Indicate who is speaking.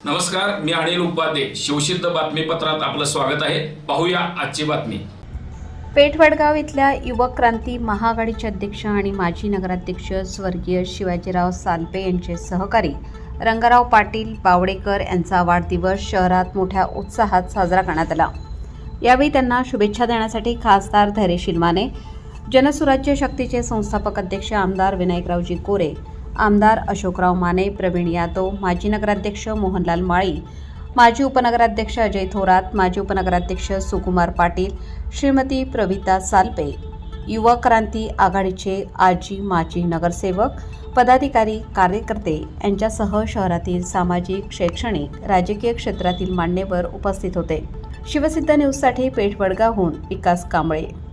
Speaker 1: नमस्कार मी अनिल उपाध्ये. शिवसिद्ध बातमीपत्रात आपलं स्वागत आहे. पाहूया आजची बातमी.
Speaker 2: पेठवडगाव इथल्या युवक क्रांती महाआघाडीचे अध्यक्ष आणि माजी नगराध्यक्ष स्वर्गीय शिवाजीराव सालपे यांचे सहकारी रंगाराव पाटील बावडेकर यांचा वाढदिवस शहरात मोठ्या उत्साहात साजरा करण्यात आला. यावेळी त्यांना शुभेच्छा देण्यासाठी खासदार धैर्य माने जनसुराज्य शक्तीचे संस्थापक अध्यक्ष आमदार विनायकरावजी कोरे आमदार अशोकराव माने प्रवीण यादव माजी नगराध्यक्ष मोहनलाल माळी माजी उपनगराध्यक्ष अजय थोरात माजी उपनगराध्यक्ष सुकुमार पाटील श्रीमती प्रविता सालपे युवा क्रांती आघाडीचे आजी माजी नगरसेवक पदाधिकारी कार्यकर्ते यांच्यासह शहरातील सामाजिक शैक्षणिक राजकीय क्षेत्रातील मान्यवर उपस्थित होते. शिवसिद्ध न्यूजसाठी पेठ वडगावहून विकास कांबळे.